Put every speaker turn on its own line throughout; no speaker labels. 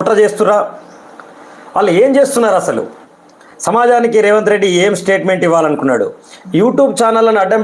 కుట్ర చేస్తురా? వాళ్ళు ఏం చేస్తున్నారు అసలు? సమాజానికి రేవంత్ రెడ్డి ఏం స్టేట్మెంట్ ఇవ్వాలనుకున్నాడు? యూట్యూబ్ ఛానళ్ళను అడ్డం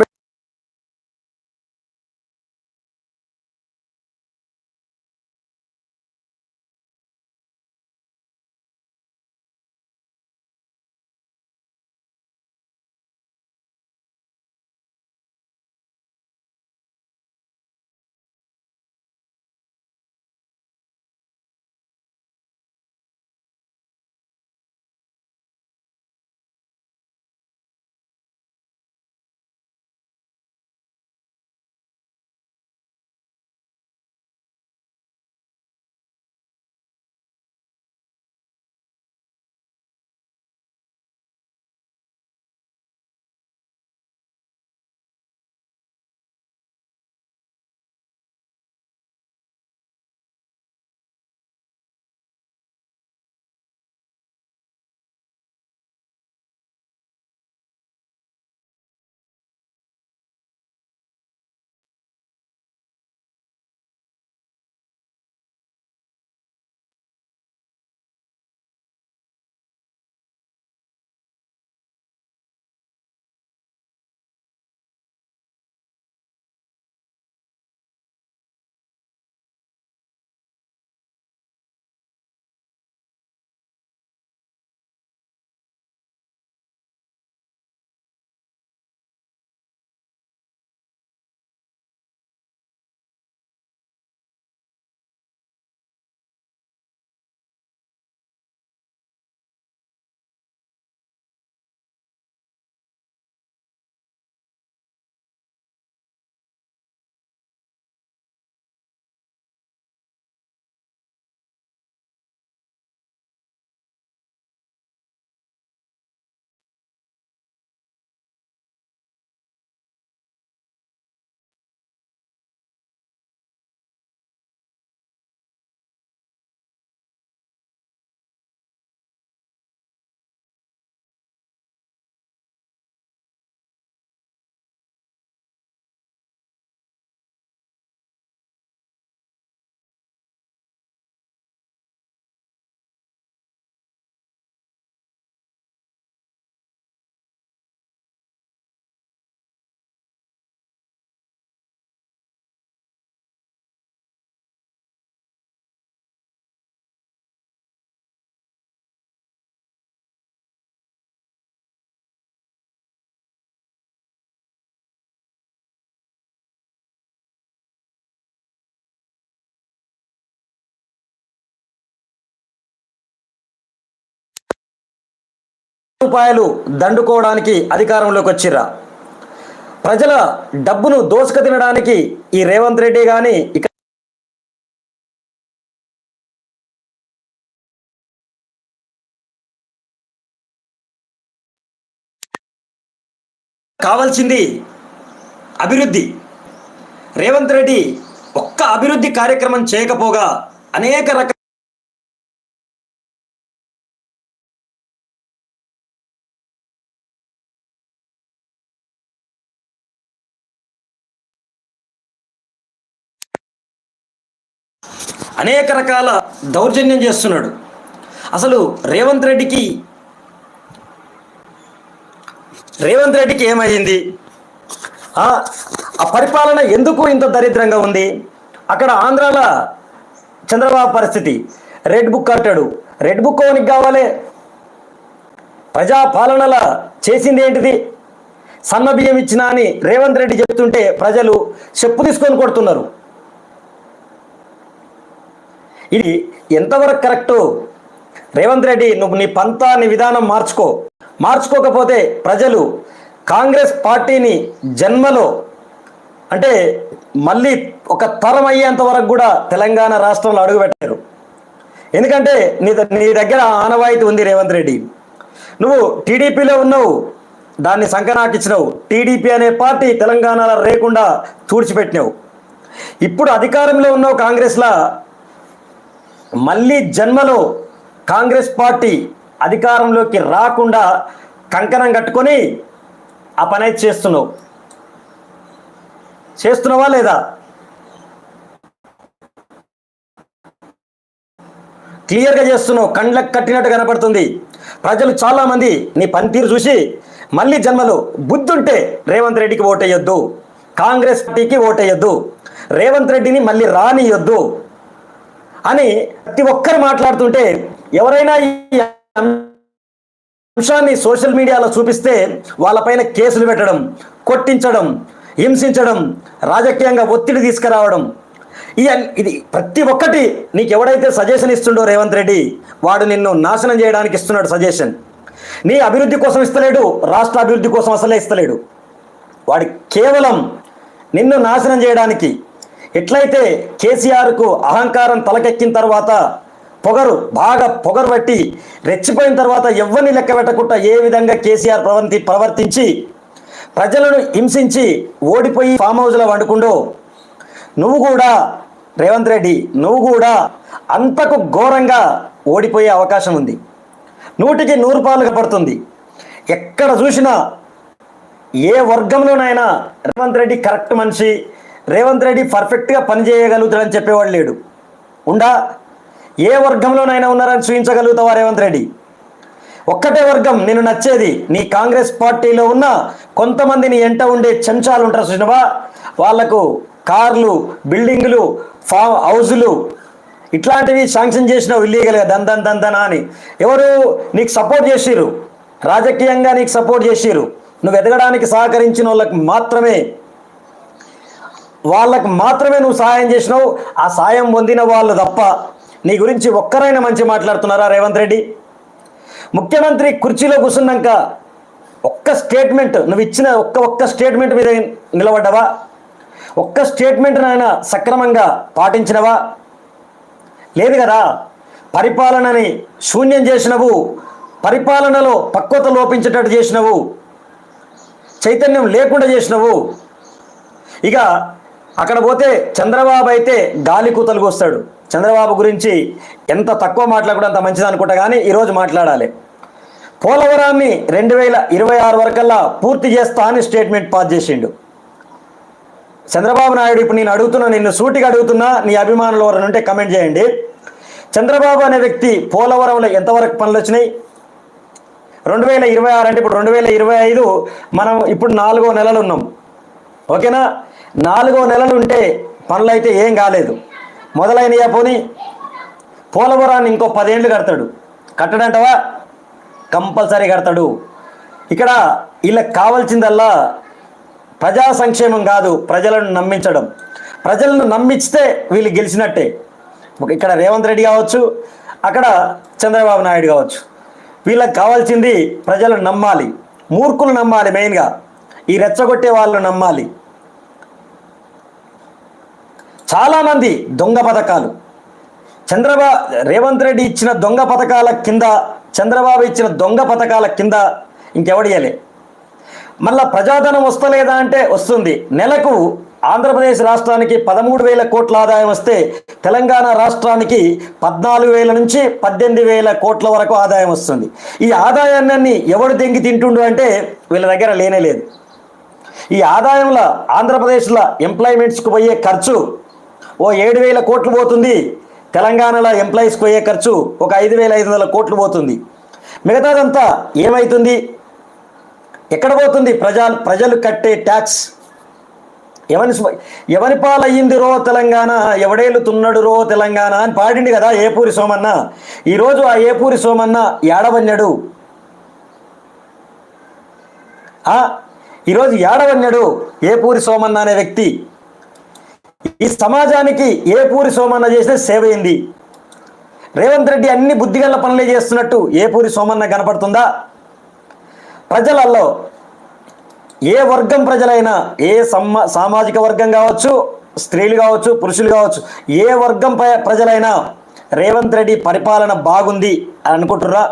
రూపాయలు దండుకోవడానికి అధికారంలోకి వచ్చిర్రా? ప్రజల డబ్బును దోసుక తినడానికి ఈ రేవంత్ రెడ్డి కానీ ఇక కావాల్సింది అభివృద్ధి. రేవంత్ రెడ్డి ఒక్క అభివృద్ధి కార్యక్రమం చేయకపోగా అనేక రకాల అనేక రకాల దౌర్జన్యం చేస్తున్నాడు. అసలు రేవంత్ రెడ్డికి రేవంత్ రెడ్డికి ఏమైంది? ఆ పరిపాలన ఎందుకు ఇంత దరిద్రంగా ఉంది? అక్కడ ఆంధ్రాల చంద్రబాబు పరిస్థితి. రెడ్ బుక్ కట్టాడు రెడ్ బుక్ ఓనికి కావాలి. ప్రజా పాలనల చేసింది ఏంటిది? సన్న బియ్యం ఇచ్చినా అని రేవంత్ రెడ్డి చెప్తుంటే ప్రజలు చెప్పు తీసుకొని కొడుతున్నారు. ఇది ఎంతవరకు కరెక్టు? రేవంత్ రెడ్డి నువ్వు నీ పంతా నీ విధానం మార్చుకో. మార్చుకోకపోతే ప్రజలు కాంగ్రెస్ పార్టీని జన్మలో అంటే మళ్ళీ ఒక తరం అయ్యేంత వరకు కూడా తెలంగాణ రాష్ట్రంలో అడుగుపెట్టారు ఎందుకంటే నీ ద- నీ దగ్గర ఆనవాయితీ ఉంది రేవంత్ రెడ్డి. నువ్వు టీడీపీలో ఉన్నావు దాన్ని సంకనాకిచ్చినావు టీడీపీ అనే పార్టీ తెలంగాణలో లేకుండా తుడిచిపెట్టినావు. ఇప్పుడు అధికారంలో ఉన్నావు కాంగ్రెస్లా మళ్ళీ జన్మలో కాంగ్రెస్ పార్టీ అధికారంలోకి రాకుండా కంకణం కట్టుకొని ఆ పని అయితే చేస్తున్నావు. చేస్తున్నావా లేదా? క్లియర్గా చేస్తున్నావు. కండ్లకు కట్టినట్టు కనపడుతుంది. ప్రజలు చాలామంది నీ పనితీరు చూసి మళ్ళీ జన్మలో బుద్ధుంటే రేవంత్ రెడ్డికి ఓటేయొద్దు. కాంగ్రెస్ పార్టీకి ఓటేయొద్దు. రేవంత్ రెడ్డిని మళ్ళీ రానియొద్దు. అని ప్రతి ఒక్కరు మాట్లాడుతుంటే ఎవరైనా ఈ అంశాన్ని సోషల్ మీడియాలో చూపిస్తే వాళ్ళపైన కేసులు పెట్టడం కొట్టించడం హింసించడం రాజకీయంగా ఒత్తిడి తీసుకురావడం. ఈ ఇది ప్రతి ఒక్కటి నీకు ఎవడైతే సజెషన్ ఇస్తుండో రేవంత్ రెడ్డి వాడు నిన్ను నాశనం చేయడానికి ఇస్తున్నాడు సజెషన్. నీ అభివృద్ధి కోసం ఇస్తలేడు రాష్ట్ర అభివృద్ధి కోసం అసలే ఇస్తలేడు. వాడు కేవలం నిన్ను నాశనం చేయడానికి ఎట్లయితే కేసీఆర్కు అహంకారం తలకెక్కిన తర్వాత పొగరు బాగా పొగరు పట్టి రెచ్చిపోయిన తర్వాత ఎవరిని లెక్క పెట్టకుండా ఏ విధంగా కేసీఆర్ ప్రవర్తి ప్రవర్తించి ప్రజలను హింసించి ఓడిపోయి ఫామ్ హౌస్లో వండుకుండో నువ్వు కూడా రేవంత్ రెడ్డి నువ్వు కూడా అంతకు ఘోరంగా ఓడిపోయే అవకాశం ఉంది. నూటికి నూరు పాలుగా పడుతుంది. ఎక్కడ చూసినా ఏ వర్గంలోనైనా రేవంత్ రెడ్డి కరెక్ట్ మనిషి రేవంత్ రెడ్డి పర్ఫెక్ట్గా పని చేయగలుగుతాడని చెప్పేవాడు లేడు. ఉండా? ఏ వర్గంలోనైనా ఉన్నారని చూపించగలుగుతావా రేవంత్ రెడ్డి? ఒక్కటే వర్గం నేను నచ్చేది నీ కాంగ్రెస్ పార్టీలో ఉన్న కొంతమంది నీ ఎంట ఉండే చెంచాలు ఉంటారు చూసినవా? వాళ్ళకు కార్లు బిల్డింగులు ఫామ్ హౌజులు ఇట్లాంటివి శాంక్షన్ చేసినావు ఇల్లీగల్గా దందన్ దందన అని. ఎవరు నీకు సపోర్ట్ చేసిరు రాజకీయంగా నీకు సపోర్ట్ చేసిరు నువ్వు ఎదగడానికి సహకరించిన వాళ్ళకి మాత్రమే వాళ్ళకు మాత్రమే నువ్వు సహాయం చేసినావు. ఆ సాయం పొందిన వాళ్ళు తప్ప నీ గురించి ఒక్కరైనా మంచి మాట్లాడుతున్నారా రేవంత్ రెడ్డి? ముఖ్యమంత్రి కుర్చీలో కూర్చున్నాక ఒక్క స్టేట్మెంట్ నువ్వు ఇచ్చిన ఒక్క ఒక్క స్టేట్మెంట్ మీద నిలబడ్డావా? ఒక్క స్టేట్మెంట్ నాయన సక్రమంగా పాటించినవా? లేదు కదా పరిపాలనని శూన్యం చేసినవు పరిపాలనలో పక్వత లోపించేటట్టు చేసినవు చైతన్యం లేకుండా చేసినవు. ఇక అక్కడ పోతే చంద్రబాబు అయితే గాలి కూతలు వస్తాడు. చంద్రబాబు గురించి ఎంత తక్కువ మాట్లాడకుండా అంత మంచిది అనుకుంటా కానీ ఈరోజు మాట్లాడాలి. పోలవరాన్ని రెండు వేల ఇరవై ఆరు వరకల్లా పూర్తి చేస్తా అని స్టేట్మెంట్ పాస్ చేసిండు. చంద్రబాబు నాయుడు ఇప్పుడు నేను అడుగుతున్నా నిన్ను సూటిగా అడుగుతున్నా నీ అభిమానులు ఎవరైనా ఉంటే కమెంట్ చేయండి. చంద్రబాబు అనే వ్యక్తి పోలవరంలో ఎంతవరకు పనులు వచ్చినాయి? రెండు వేల ఇరవై ఆరు అంటే ఇప్పుడు రెండు వేల ఇరవై ఐదు మనం ఇప్పుడు నాలుగో నెలలు ఉన్నాం. ఓకేనా? నాలుగో నెలలు ఉంటే పనులు అయితే ఏం కాలేదు. మొదలైనయా పోని? పోలవరాన్ని ఇంకో పదేళ్ళు కడతాడు. కట్టడంటవా? కంపల్సరీ కడతాడు. ఇక్కడ వీళ్ళకి కావాల్సిందల్లా ప్రజా సంక్షేమం కాదు ప్రజలను నమ్మించడం. ప్రజలను నమ్మిస్తే వీళ్ళు గెలిచినట్టే. ఇక్కడ రేవంత్ రెడ్డి కావచ్చు అక్కడ చంద్రబాబు నాయుడు కావచ్చు. వీళ్ళకి కావాల్సింది ప్రజలు నమ్మాలి. మూర్ఖులు నమ్మాలి మెయిన్గా. ఈ రెచ్చగొట్టే వాళ్ళు నమ్మాలి. చాలామంది దొంగ పథకాలు. చంద్రబాబు రేవంత్ రెడ్డి ఇచ్చిన దొంగ పథకాల కింద చంద్రబాబు ఇచ్చిన దొంగ పథకాల కింద ఇంకెవడియలే మళ్ళా ప్రజాధనం వస్తలేదా అంటే వస్తుంది. నెలకు ఆంధ్రప్రదేశ్ రాష్ట్రానికి పదమూడు వేల కోట్ల ఆదాయం వస్తే తెలంగాణ రాష్ట్రానికి పద్నాలుగు వేల నుంచి పద్దెనిమిది వేల కోట్ల వరకు ఆదాయం వస్తుంది. ఈ ఆదాయాన్ని ఎవడు దెంగి తింటుండు అంటే వీళ్ళ దగ్గర లేనే లేదు. ఈ ఆదాయంలో ఆంధ్రప్రదేశ్లో ఎంప్లాయ్మెంట్స్కి పోయే ఖర్చు ఓ ఏడు వేల కోట్లు పోతుంది. తెలంగాణలో ఎంప్లాయీస్కి పోయే ఖర్చు ఒక ఐదు వేల ఐదు వందల కోట్లు పోతుంది. మిగతాదంతా ఏమవుతుంది ఎక్కడ పోతుంది? ప్రజా ప్రజలు కట్టే ట్యాక్స్. ఎవని ఎవని పాలయ్యింది రో తెలంగాణ? ఎవడేలుతున్నాడు రో తెలంగాణ అని పాడింది కదా ఏపూరి సోమన్న. ఈరోజు ఆ ఏపూరి సోమన్న ఏడవన్యడు ఈరోజు ఏడవన్యడు ఏపూరి సోమన్న అనే వ్యక్తి. ఈ సమాజానికి ఏ పూరి సోమన్న చేసిన సేవైంది రేవంత్ రెడ్డి అన్ని బుద్ధిగల పనులే చేస్తున్నట్టు ఏ పూరి సోమన్న కనపడుతుందా? ప్రజలలో ఏ వర్గం ప్రజలైనా ఏ సమ్మా సామాజిక వర్గం కావచ్చు స్త్రీలు కావచ్చు పురుషులు కావచ్చు ఏ వర్గం ప్రజలైనా రేవంత్ రెడ్డి పరిపాలన బాగుంది అని అనుకుంటుర్రా?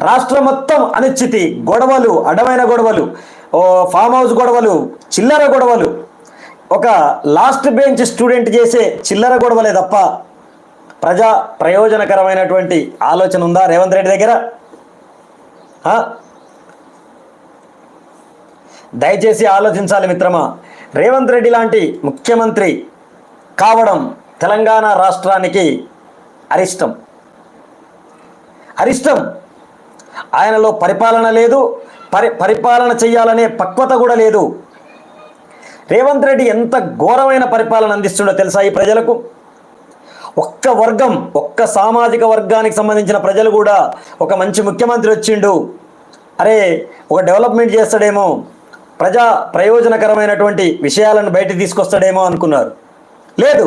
రాష్ట్రం మొత్తం అనిశ్చితి గొడవలు అడమైన గొడవలు ఓ ఫామ్ హౌస్ గొడవలు చిల్లర గొడవలు ఒక లాస్ట్ బెంచ్ స్టూడెంట్ చేసే చిల్లర గొడవలే తప్ప ప్రజా ప్రయోజనకరమైనటువంటి ఆలోచన ఉందా? రేవంత్ రెడ్డి దగ్గర? దయచేసి ఆలోచించాలి మిత్రమా. రేవంత్ రెడ్డి లాంటి ముఖ్యమంత్రి కావడం తెలంగాణ రాష్ట్రానికి అరిష్టం. అరిష్టం. ఆయనలో పరిపాలన లేదు. పరి పరిపాలన చెయ్యాలనే పక్వత కూడా లేదు. రేవంత్ రెడ్డి ఎంత ఘోరమైన పరిపాలన అందిస్తుండో తెలుసా ఈ ప్రజలకు? ఒక్క వర్గం ఒక్క సామాజిక వర్గానికి సంబంధించిన ప్రజలు కూడా ఒక మంచి ముఖ్యమంత్రి వచ్చిండు. అరే ఒక డెవలప్మెంట్ చేస్తాడేమో ప్రజా ప్రయోజనకరమైనటువంటి విషయాలను బయట తీసుకొస్తాడేమో అనుకున్నారు. లేదు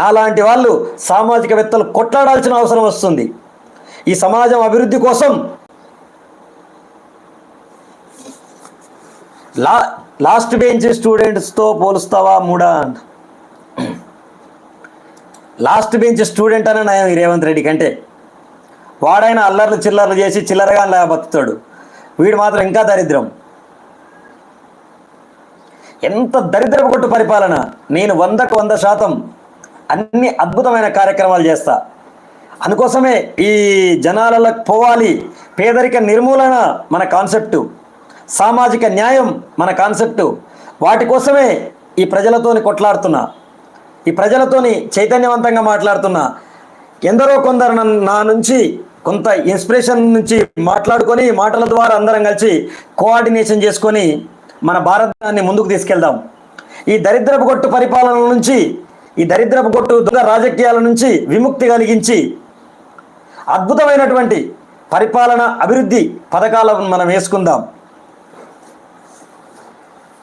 నాలాంటి వాళ్ళు సామాజికవేత్తలు కొట్లాడాల్సిన అవసరం వస్తుంది. ఈ సమాజం అభివృద్ధి కోసం లా లాస్ట్ బెంచ్ స్టూడెంట్స్తో పోలుస్తావా మూడా లాస్ట్ బెంచ్ స్టూడెంట్ అనే నయం రేవంత్ రెడ్డి కంటే. వాడైనా అల్లర్లు చిల్లర్లు చేసి చిల్లరగా అలా బతుకుతాడు. వీడు మాత్రం ఇంకా దరిద్రం. ఎంత దరిద్రపు కొట్టు పరిపాలన. నేను వందకు వంద శాతం అన్ని అద్భుతమైన కార్యక్రమాలు చేస్తా. అందుకోసమే ఈ జనాలకు పోవాలి. పేదరిక నిర్మూలన మన కాన్సెప్టు సామాజిక న్యాయం మన కాన్సెప్టు. వాటి కోసమే ఈ ప్రజలతోని కొట్లాడుతున్నా. ఈ ప్రజలతోని చైతన్యవంతంగా మాట్లాడుతున్నా. ఎందరో కొందరు నా నుంచి కొంత ఇన్స్పిరేషన్ నుంచి మాట్లాడుకొని మాటల ద్వారా అందరం కలిసి కోఆర్డినేషన్ చేసుకొని మన భారతాన్ని ముందుకు తీసుకెళ్దాం. ఈ దరిద్రపు కొట్టు పరిపాలన నుంచి ఈ దరిద్రపు కొట్టు దొంగ రాజకీయాల నుంచి విముక్తి కలిగించి అద్భుతమైనటువంటి పరిపాలన అభివృద్ధి పథకాలను మనం వేసుకుందాం.